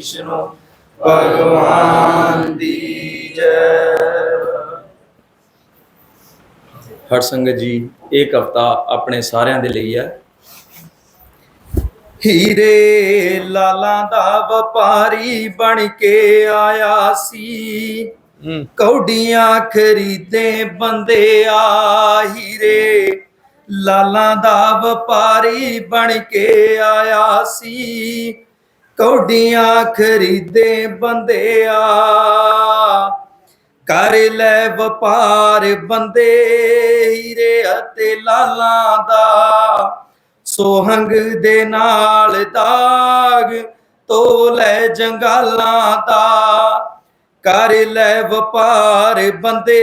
ਵਿਸ਼ਨੂੰ ਭਗਵਾਨ ਦੀ ਜੈ। ਹਰ ਸੰਗਤ ਜੀ ਇਹ ਕਵਤਾ ਆਪਣੇ ਸਾਰਿਆਂ ਦੇ ਲਈ ਹੈ। ਹੀਰੇ ਲਾਲਾਂ ਦਾ ਵਪਾਰੀ ਬਣ ਕੇ ਆਇਆ ਸੀ। ਕੌਡੀਆਂ ਖਰੀਦੇ ਬੰਦੇ ਆ ਹੀਰੇ। ਲਾਲਾਂ ਦਾ ਵਪਾਰੀ ਬਣ ਕੇ ਆਇਆ ਸੀ। ਕੌਡੀਆਂ ਖਰੀਦੇ ਬੰਦੇ ਆ ਕਰ ਲੈ ਵਪਾਰ ਬੰਦੇ ਹੀਰੇ ਅਤੇ ਲਾਲਾਂ ਦਾ। ਸੋਹੰਗ ਦੇ ਨਾਲ ਦਾਗ ਤੋ ਲੈ ਜੰਗਾਲਾਂ ਦਾ। ਕਰ ਲੈ ਵਪਾਰ ਬੰਦੇ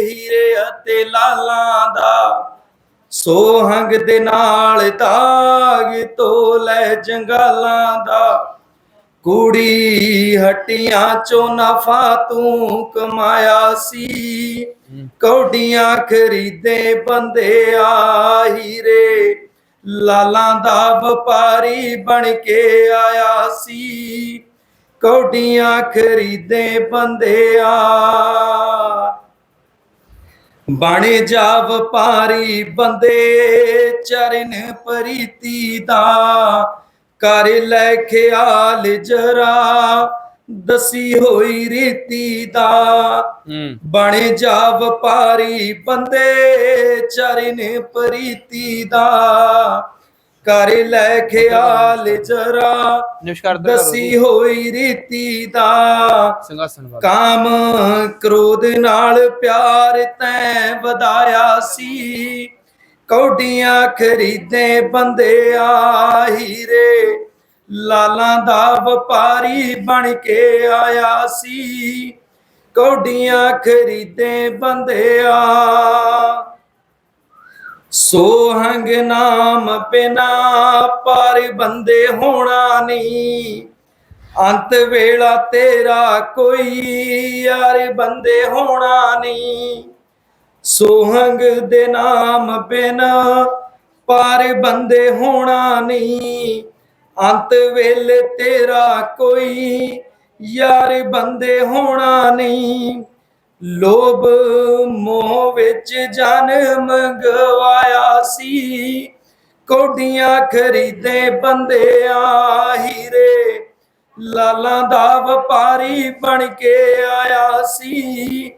ਹੀਰੇ ਅਤੇ ਲਾਲਾਂ ਦਾ। ਸੋਹੰਗ ਦੇ ਨਾਲ ਦਾਗ ਤੋ ਲੈ ਜੰਗਾਲਾਂ ਦਾ। ਕੁੜੀ ਹੱਟੀਆਂ ਚੋਂ ਨਫਾ ਤੂੰ ਕਮਾਇਆ ਸੀ। ਕੌਡੀਆਂ ਖਰੀਦੇ ਬੰਦੇ ਆ ਹੀਰੇ ਲਾਲਾਂ ਦਾ ਵਪਾਰੀ ਬਣ ਕੇ ਆਇਆ ਸੀ। ਕੌਡੀਆਂ ਖਰੀਦੇ ਬੰਦੇ ਆ। ਬਾਣੇ ਜਾ ਵਪਾਰੀ ਬੰਦੇ ਚਰਨ ਪ੍ਰੀਤੀ ਦਾ। ਕਰ ਲੈ ਖਿਆਲ ਜਰਾ ਦਸੀ ਹੋਈ ਰੀਤੀ ਦਾ। ਬਣੇ ਜਾ ਵਪਾਰੀ ਬੰਦੇ ਚਰਨ ਪ੍ਰੀਤੀ ਦਾ। ਕਰ ਲੈ ਖਿਆਲ ਜਰਾ। ਨਮਸਕਾਰ ਦਸੀ ਹੋਈ ਰੀਤੀ ਦਾ। ਵਾਲਾ। ਕਾਮ ਕ੍ਰੋਧ ਨਾਲ ਪਿਆਰ ਤੈਂ ਵਧਾਇਆ ਸੀ। ਕੌਡੀਆਂ ਖਰੀਦੇ ਬੰਦੇ ਆ ਹੀਰੇ ਲਾਲਾਂ ਦਾ ਵਪਾਰੀ ਬਣ ਕੇ ਆਇਆ ਸੀ। ਕੌਡੀਆਂ ਖਰੀਦੇ ਬੰਦੇ ਆ। ਸੋਹੰਗ ਨਾਮ ਬਿਨਾ ਪਰ ਬੰਦੇ ਹੋਣਾ ਨਹੀਂ। ਅੰਤ ਵੇਲਾ ਤੇਰਾ ਕੋਈ ਯਾਰ ਬੰਦੇ ਹੋਣਾ ਨਹੀਂ। ਸੋਹੰਗ ਦੇ ਨਾਮ ਬਿਨਾ ਪਰ ਬੰਦੇ ਹੋਣਾ ਨਹੀਂ। ਅੰਤ ਵੇਲੇ ਤੇਰਾ ਕੋਈ ਯਾਰ ਬੰਦੇ ਹੋਣਾ ਨਹੀਂ। ਲੋਭ ਮੋਹ ਵਿੱਚ ਜਨਮ ਗਵਾਇਆ ਸੀ। ਕੋਡੀਆਂ ਖਰੀਦੇ ਬੰਦੇ ਆ ਹੀਰੇ ਲਾਲਾਂ ਦਾ ਵਪਾਰੀ ਬਣ ਕੇ ਆਇਆ ਸੀ।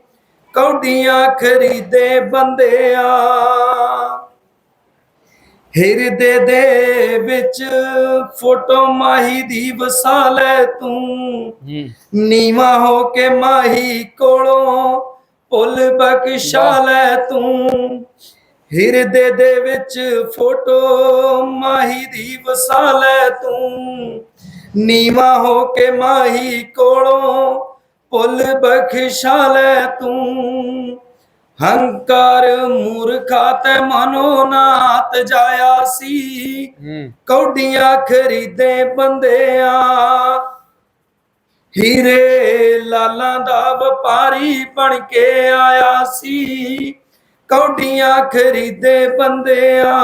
ਕੌਡੀਆਂ ਖਰੀਦੇ ਬੰਦਿਆਂ ਹਿਰਦੇ ਦੇ ਵਿੱਚ ਫੋਟੋ ਮਾਹੀ ਦੀ ਵਸਾ ਲੈ ਤੂੰ। ਹੂੰ ਨੀਵਾ ਹੋ ਕੇ ਮਾਹੀ ਕੋਲੋਂ ਭੁੱਲ ਬਖਸ਼ਾ ਲੈ ਤੂੰ। ਹਿਰਦੇ ਦੇ ਵਿੱਚ ਫੋਟੋ ਮਾਹੀ ਦੀ ਵਸਾ ਲੈ ਤੂੰ। ਨੀਵਾ ਹੋ ਕੇ ਮਾਹੀ ਕੋਲੋਂ ਭੁੱਲ ਬਖਸ਼ਾ ਲੈ ਤੂੰ। ਹੰਕਾਰ ਮੂਰਖਾ ਤੇ ਮਨੋ ਨਾਤ ਜਾਇਆ ਸੀ। ਕੌਡੀਆਂ ਖਰੀਦੇ ਬੰਦਿਆ। ਹੀਰੇ ਲਾਲਾਂ ਦਾ ਵਪਾਰੀ ਬਣ ਕੇ ਆਇਆ ਸੀ। ਕੌਡੀਆਂ ਖਰੀਦੇ ਬੰਦਿਆ।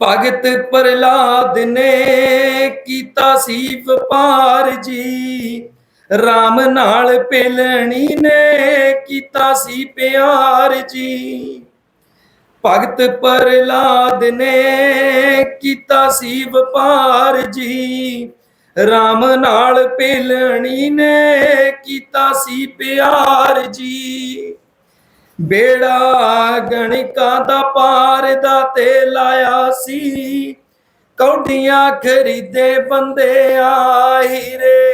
ਭਗਤ ਪ੍ਰਲਾਦ ਨੇ ਕੀਤਾ ਸੀ ਵਪਾਰ ਜੀ। RAM ਨਾਲ ਪੇਲਣੀ ਨੇ ਕੀਤਾ ਸੀ ਪਿਆਰ ਜੀ। ਭਗਤ ਪ੍ਰਲਾਦ ਨੇ ਕੀਤਾ ਸੀ ਵਪਾਰ ਜੀ। RAM ਨਾਲ ਪੇਲਣੀ ਨੇ ਕੀਤਾ ਸੀ ਪਿਆਰ ਜੀ। ਬੇੜਾ ਗਣਿਕਾਂ ਦਾ ਪਾਰ ਦਾ ਤੇ ਲਾਇਆ ਸੀ। ਕੌਡੀਆਂ ਖਰੀਦੇ ਬੰਦੇ ਆ ਹੀਰੇ।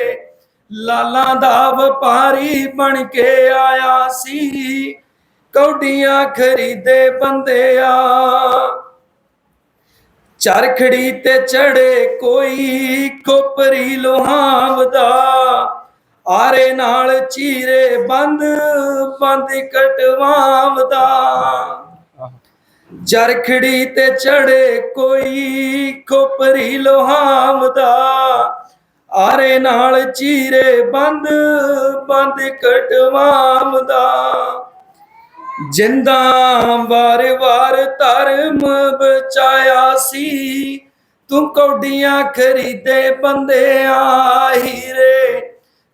ਲਾਲਾਂ ਦਾ ਵਪਾਰੀ ਬਣ ਕੇ ਆਇਆ ਸੀ। ਕੌਡੀਆਂ ਖਰੀਦੇ ਬੰਦੇ ਚਰਖੜੀ ਤੇ ਚੜੇ ਕੋਈ ਕੋਪਰੀ ਲੋਹਾਵਦਾ। ਆਰੇ ਨਾਲ ਚੀਰੇ ਬੰਦ ਬੰਦ ਕਟਵਾਵਦਾ ਆਹ ਚਰਖੜੀ ਤੇ ਚੜੇ ਕੋਈ ਖੋਪਰੀ ਲੋਹਾਵਦਾ। ਆਰੇ ਨਾਲ ਚੀਰੇ ਬੰਦ ਬੰਦ ਕਟਵਾਵਦਾ ਜਿੰਦਾ ਵਾਰ-ਵਾਰ ਧਰਮ ਬਚਾਇਆ ਸੀ, ਤੂੰ ਕੌਡੀਆਂ ਖਰੀਦੇ ਬੰਦਿਆਂ ਹੀਰੇ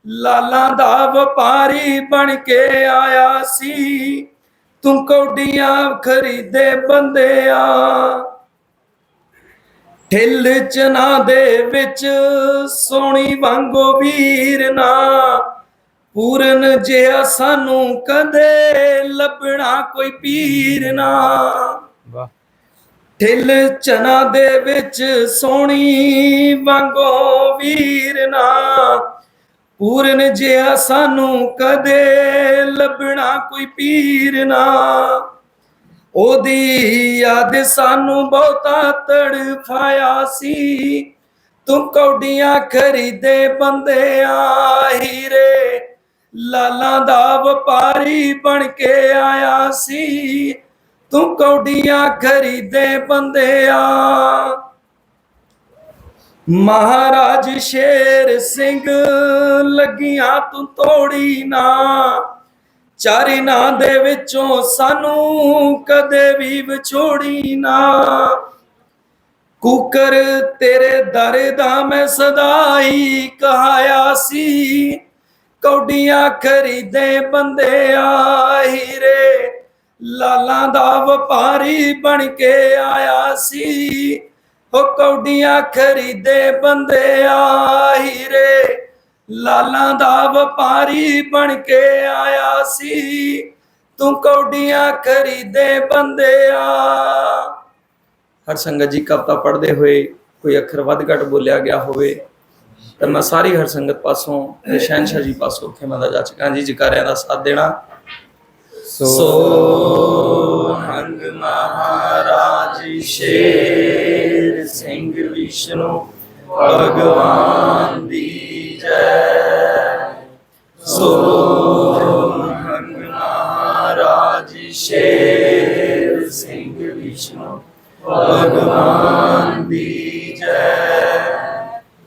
ਲਾਲਾਂ ਦਾ ਵਪਾਰੀ ਬਣ ਕੇ ਆਇਆ ਸੀ, ਤੂੰ ਕੌਡੀਆਂ ਖਰੀਦੇ ਬੰਦਿਆਂ ਠਿੱਲ ਚਨਾ ਦੇ ਵਿੱਚ ਸੋਹਣੀ ਵਾਂਗੋ ਵੀਰ ਨਾ। ਪੂਰਨ ਜਿਹਾ ਸਾਨੂੰ ਕਦੇ ਲੱਭਣਾ ਕੋਈ ਪੀਰ ਨਾ। ਵਾਹ। ਠਿੱਲ ਚਨਾ ਦੇ ਵਿੱਚ ਸੋਹਣੀ ਵਾਂਗੋ ਵੀਰ ਨਾ। ਪੂਰਨ ਜਿਹਾ ਸਾਨੂੰ ਕਦੇ ਲੱਭਣਾ ਕੋਈ ਪੀਰ ਨਾ। ਉਹਦੀ ਯਾਦ ਸਾਨੂੰ ਬਹੁਤਾ ਤੜਫਾਇਆ ਸੀ। ਤੂੰ ਕੌਡੀਆਂ ਖਰੀਦੇ ਬੰਦਿਆਂ ਹੀਰੇ ਲਾਲਾਂ ਦਾ ਵਪਾਰੀ ਬਣ ਕੇ ਆਇਆ ਸੀ। ਤੂੰ ਕੌਡੀਆਂ ਖਰੀਦੇ ਬੰਦੇ ਆ। ਮਹਾਰਾਜ ਸ਼ੇਰ ਸਿੰਘ, ਲੱਗੀਆਂ ਤੂੰ ਤੋੜੀ ਨਾ। ਚਾਰੇ ਨਾਂ ਦੇ ਵਿੱਚੋਂ ਸਾਨੂੰ ਕਦੇ ਵੀ ਵਿਛੋੜੀ ਨਾ। ਕੁਕਰ ਤੇਰੇ ਦਰ ਦਾ ਮੈਂ ਸਦਾਈ ਕਹਾਇਆ ਸੀ। ਕੌਡੀਆਂ ਖਰੀਦੇ ਬੰਦਿਆ ਹੀਰੇ ਲਾਲਾਂ ਦਾ ਵਪਾਰੀ ਬਣ ਕੇ ਆਇਆ ਸੀ। ਉਹ ਕੌਡੀਆਂ ਖਰੀਦੇ ਬੰਦਿਆ ਹੀਰੇ ਲਾਲਾਂ ਦਾ ਵਪਾਰੀ ਬਣ ਕੇ ਆਇਆ ਸੀ। ਤੂੰ ਕੌਡੀਆਂ ਖਰੀਦੇ ਬੰਦਿਆ ਹਰ ਸੰਗਤ ਜੀ ਕਵਤਾ ਪੜ੍ਹਦੇ ਹੋਏ ਕੋਈ ਅੱਖਰ ਵੱਧ ਘੱਟ ਬੋਲਿਆ ਗਿਆ ਹੋਵੇ, ਤਾਂ ਮੈਂ ਸਾਰੀ ਹਰ ਸੰਗਤ ਪਾਸੋਂ, ਤੇ ਸ਼ਹਿਨशाह ਜੀ ਪਾਸੋਂ ਖਿਮਾ ਦਾ ਜਾਚਕਾਂ ਜੀ ਜਕਾਰਿਆਂ ਦਾ ਸਾਥ ਦੇਣਾ। ਸੋ ਹੰਗ ਮਹਾਰਾਜ ਸ਼ੇਰ ਸਿੰਘ ਵਿਸ਼ਨੂੰ, ਭਗਵਾਨ